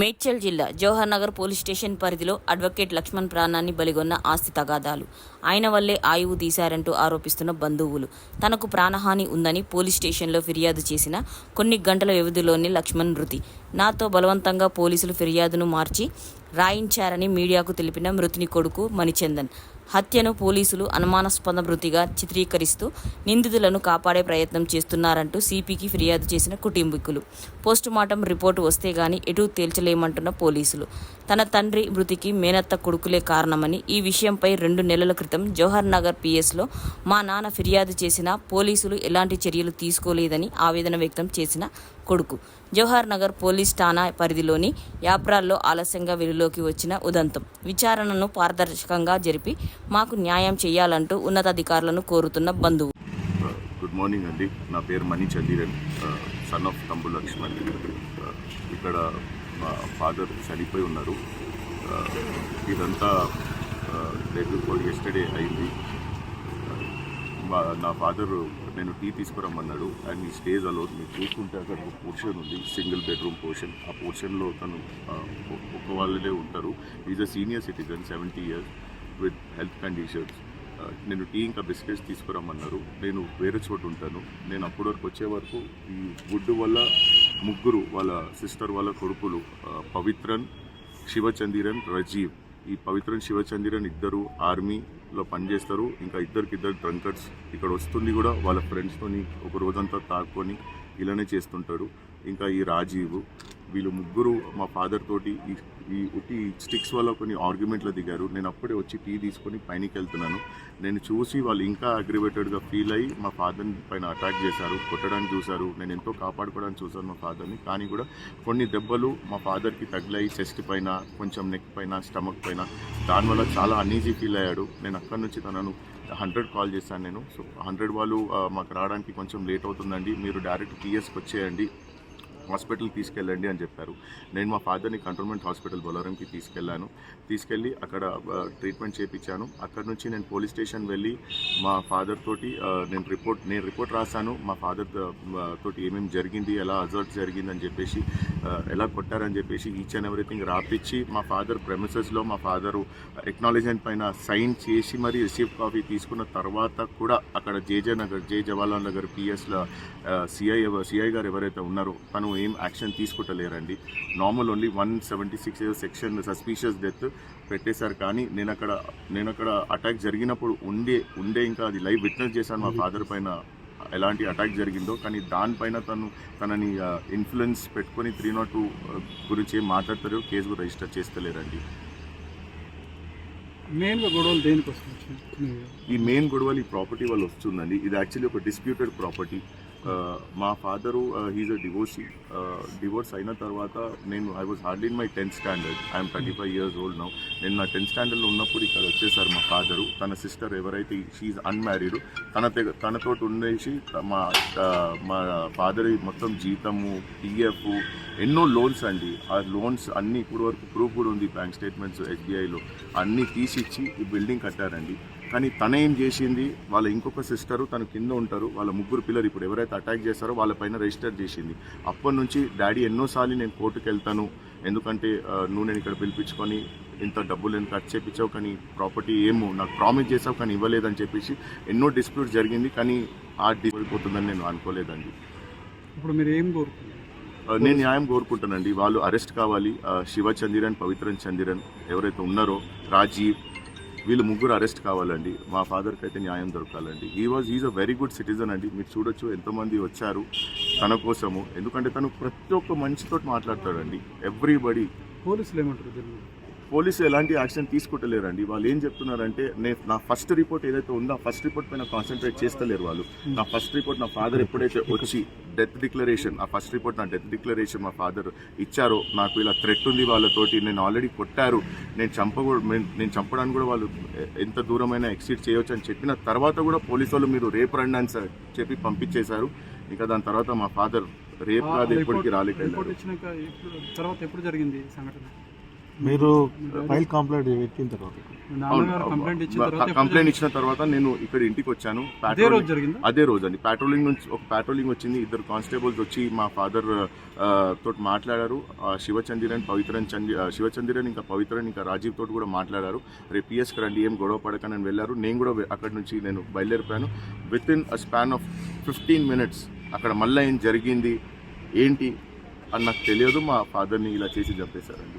మేడ్చల్ జిల్లా Jawahar Nagar police station పరిధిలో advocate Laxman ప్రాణాన్ని బలిగొన్న ఆస్తి తగాదాలు. ఆయన వల్లే ఆయువు తీశారంటూ ఆరోపిస్తున్న బంధువులు. తనకు ప్రాణహాని ఉందని పోలీస్ స్టేషన్లో ఫిర్యాదు చేసిన కొన్ని గంటల వ్యవధిలోనే లక్ష్మణ్ మృతి. నాతో బలవంతంగా పోలీసులు ఫిర్యాదును మార్చి రాయించారని మీడియాకు తెలిపిన మృతుని కొడుకు మణిచందన్. హత్యను పోలీసులు అనుమానాస్పద మృతిగా చిత్రీకరిస్తూ నిందితులను కాపాడే ప్రయత్నం చేస్తున్నారంటూ సిపికి ఫిర్యాదు చేసిన కుటుంబీకులు. పోస్టుమార్టం రిపోర్టు వస్తే గాని ఎటూ తేల్చలేమంటున్న పోలీసులు. తన తండ్రి మృతికి మేనత్త కొడుకులే కారణమని ఈ విషయంపై రెండు నెలల క్రితం జవహర్ నగర్ పిఎస్లో మా నాన్న ఫిర్యాదు చేసినా పోలీసులు ఎలాంటి చర్యలు తీసుకోలేదని ఆవేదన వ్యక్తం చేసిన కొడుకు. జవహర్ నగర్ పోలీస్ ఠాణా పరిధిలోని యాప్రాల్లో ఆలస్యంగా వెలుగులోకి వచ్చిన ఉదంతం. విచారణను పారదర్శకంగా జరిపి మాకు న్యాయం చేయాలంటూ ఉన్నతాధికారులను కోరుతున్న బంధువు. గుడ్ మార్నింగ్ అండి. నా పేరు మణి చందీరన్ సన్ ఆఫ్ తంబు లక్ష్మణ్. ఇక్కడ మా ఫాదర్ చనిపోయి ఉన్నారు. ఇదంతా రేపు ఎస్టర్డే అయింది. నా ఫాదరు నేను టీ తీసుకురమ్మన్నాడు. అండ్ ఈ స్టేజ్ అలో మీరు చూసుకుంటే అక్కడ ఒక పోర్షన్ ఉంది సింగిల్ బెడ్రూమ్ పోర్షన్ ఆ పోర్షన్లో తను ఒక ఒక్క వాళ్ళే ఉంటారు. Is a senior citizen seventy years with health conditions నేను టీ ఇంకా బిస్కెట్స్ తీసుకురమ్మన్నారు. నేను వేరే చోటు ఉంటాను. నేను అప్పటి వరకు వచ్చే వరకు ఈ గుడ్డు వల్ల ముగ్గురు వాళ్ళ సిస్టర్ వాళ్ళ కొడుకులు పవిత్రన్ శివచందిరన్ రజీవ్. ఈ పవిత్రన్ శివచంద్రన్ ఇద్దరు ఆర్మీలో పనిచేస్తారు. ఇంకా ఇద్దరికి ఇద్దరు డ్రంకర్స్ ఇక్కడ వస్తుంది కూడా. వాళ్ళ ఫ్రెండ్స్తోని ఒక రోజంతా తాక్కొని ఇలానే చేస్తుంటాడు. ఇంకా ఈ రాజీవ్ వీళ్ళు ముగ్గురు మా ఫాదర్ తోటి ఈ ఈ ఉట్టి స్టిక్స్ వల్ల కొన్ని ఆర్గ్యుమెంట్లో దిగారు. నేను అప్పుడే వచ్చి టీ తీసుకొని పైనకి వెళ్తున్నాను. నేను చూసి వాళ్ళు ఇంకా అగ్రివేటెడ్గా ఫీల్ అయ్యి మా ఫాదర్ని పైన అటాక్ చేశారు కొట్టడానికి చూశారు. నేను ఎంతో కాపాడుకోవడానికి చూశాను మా ఫాదర్ని కానీ కూడా కొన్ని దెబ్బలు మా ఫాదర్కి తగిలాయి చెస్ట్ పైన కొంచెం నెక్ పైన స్టమక్ పైన. దానివల్ల చాలా అన్ఈజీ ఫీల్ అయ్యాడు. నేను అక్కడి నుంచి తనను హండ్రెడ్ కాల్ చేశాను నేను. సో హండ్రెడ్ వాళ్ళు మాకు రావడానికి కొంచెం లేట్ అవుతుందండి. మీరు డైరెక్ట్ పిఎస్కి వచ్చేయండి. హాస్పిటల్కి తీసుకెళ్ళండి అని చెప్పారు. నేను మా ఫాదర్ని కంటోన్మెంట్ హాస్పిటల్ బొలారంకి తీసుకెళ్ళాను. తీసుకెళ్ళి అక్కడ ట్రీట్మెంట్ చేయించాను అక్కడ నుంచి నేను పోలీస్ స్టేషన్ వెళ్ళి మా ఫాదర్ తోటి నేను రిపోర్ట్ నేను రిపోర్ట్ రాశాను. మా ఫాదర్ తోటి ఏమేమి జరిగింది ఎలా అజర్ట్ జరిగిందని చెప్పేసి ఎలా కొట్టారని చెప్పేసి ఈచ్ అండ్ ఎవ్రీథింగ్ రాపిచ్చి మా ఫాదర్ ప్రెమిసెస్లో మా ఫాదరు ఎక్నాలజ్మెంట్ పైన సైన్ చేసి మరి రిసీవ్ కాపీ తీసుకున్న తర్వాత కూడా అక్కడ J J Nagar J Jawaharlal Nagar పిఎస్లో CI CI గారు ఎవరైతే ఉన్నారో తను ఏం action తీసుకుంటలేరండి. Normal only one seventy six section suspicious death పెట్టేశారు కానీ నేను అక్కడ నేను అక్కడ అటాక్ జరిగినప్పుడు ఉండే ఉండే ఇంకా అది లైవ్ విట్నెస్ చేశాను మా ఫాదర్ పైన ఎలాంటి అటాక్ జరిగిందో. కానీ దానిపైన తను తనని ఇన్ఫ్లుయెన్స్ పెట్టుకొని త్రీ నాట్ టూ గురించి ఏం మాట్లాడతారో కేసు కూడా రిజిస్టర్ చేస్తలేరండి. మెయిన్గా గొడవలు ఈ మెయిన్ గొడవలు ఈ ప్రాపర్టీ వల్ల వస్తుందండి. ఇది యాక్చువల్లీ ఒక డిస్ప్యూటెడ్ ప్రాపర్టీ. Uh, మా father he's a divorcee divorce అయిన తర్వాత నేను I was hardly in my tenth standard I'm thirty five years old now నేను నా టెన్త్ స్టాండర్డ్లో ఉన్నప్పుడు ఇక్కడ వచ్చేసారు మా ఫాదరు తన సిస్టర్ ఎవరైతే షీఈ్ అన్మ్యారీడ్ తన తనతో ఉండేసి మా మా ఫాదర్ మొత్తం జీతము పిఎఫ్ ఎన్నో లోన్స్ అండి. ఆ లోన్స్ అన్ని ఇప్పుడు వరకు ప్రూఫ్ కూడా ఉంది బ్యాంక్ స్టేట్మెంట్స్ ఎస్బీఐలో అన్నీ తీసిచ్చి ఈ బిల్డింగ్ కట్టారండి. కానీ తన ఏం చేసింది? వాళ్ళ ఇంకొక సిస్టరు తన కింద ఉంటారు. వాళ్ళ ముగ్గురు పిల్లలు ఇప్పుడు ఎవరైతే అటాక్ చేస్తారో వాళ్ళ పైన రిజిస్టర్ చేసింది. అప్పటి నుంచి డాడీ ఎన్నోసార్లు నేను కోర్టుకు వెళ్తాను. ఎందుకంటే నువ్వు నేను ఇక్కడ పిలిపించుకొని ఇంత డబ్బులు నేను ఖర్చు చేయించావు కానీ ప్రాపర్టీ ఏమో నాకు ప్రామిస్ చేసావు కానీ ఇవ్వలేదని చెప్పేసి ఎన్నో డిస్ప్యూట్ జరిగింది కానీ ఆ డిపోతుందని నేను అనుకోలేదండి. ఇప్పుడు మీరు ఏం కోరుకున్నారు ఆ, నేను న్యాయం కోరుకుంటానండి. వాళ్ళు అరెస్ట్ కావాలి. ఆ, శివ చందిరన్ పవిత్రన్ చందిరన్ ఎవరైతే ఉన్నారో రాజీవ్ వీళ్ళు ముగ్గురు అరెస్ట్ కావాలండి. మా ఫాదర్కి అయితే న్యాయం దొరకాలండి. He was is a very good citizen అండి. మీరు చూడొచ్చు ఎంతోమంది వచ్చారు తన కోసము. ఎందుకంటే తను ప్రతి ఒక్క మనిషితో మాట్లాడతాడండి. ఎవ్రీబడి పోలీసులు ఏమంటారు దీని మీద? పోలీసు ఎలాంటి యాక్షన్ తీసుకుంటలేరండి. వాళ్ళు ఏం చెప్తున్నారంటే నేను నా ఫస్ట్ రిపోర్ట్ ఏదైతే ఉందో ఆ ఫస్ట్ రిపోర్ట్ పైన కాన్సన్ట్రేట్ చేస్తలేరు వాళ్ళు. నా ఫస్ట్ రిపోర్ట్ నా ఫాదర్ ఎప్పుడైతే వచ్చి డెత్ డిక్లరేషన్ ఆ ఫస్ట్ రిపోర్ట్ నా డెత్ డిక్లరేషన్ మా ఫాదర్ ఇచ్చారో. నాకు ఇలా థ్రెట్ ఉంది వాళ్ళతోటి నేను ఆల్రెడీ కొట్టారు. నేను చంపకూడదు నేను చంపడానికి కూడా వాళ్ళు ఎంత దూరమైనా ఎక్సిట్ చేయొచ్చు అని చెప్పిన తర్వాత కూడా పోలీసు వాళ్ళు మీరు రేపు రండి అని సార్ చెప్పి పంపించేశారు. ఇంకా దాని తర్వాత మా ఫాదర్ రేపు కాదు ఎప్పటికీ ఎప్పుడు తర్వాత ఎప్పుడు జరిగింది సంఘటన? మీరు ఫైల్ కంప్లైంట్ పెట్టిన తర్వాత కంప్లైంట్ ఇచ్చిన తర్వాత ఎప్పుడు కంప్లైంట్ ఇచ్చిన తర్వాత నేను ఇక్కడ ఇంటికి వచ్చాను. అదే రోజు జరిగిందా? అదే రోజు అండి. పెట్రోలింగ్ నుంచి ఒక పెట్రోలింగ్ వచ్చింది. ఇద్దరు కానిస్టేబుల్స్ వచ్చి మా ఫాదర్ తోటి మాట్లాడారు. శివచందిరన్ పవిత్రన్ చంది ఆ, శివచందిరన్ ఇంకా పవిత్రన్ ఇంకా రాజీవ్ తోటి కూడా మాట్లాడారు. రేపు పిఎస్కి రండి ఏం గొడవ పడకని అని వెళ్ళారు. నేను కూడా అక్కడి నుంచి నేను బయలుదేరిపోయాను. With in a span of fifteen minutes అక్కడ మళ్ళీ ఏం జరిగింది ఏంటి అని నాకు తెలియదు. మా ఫాదర్ని ఇలా చేసి చంపేశారండి.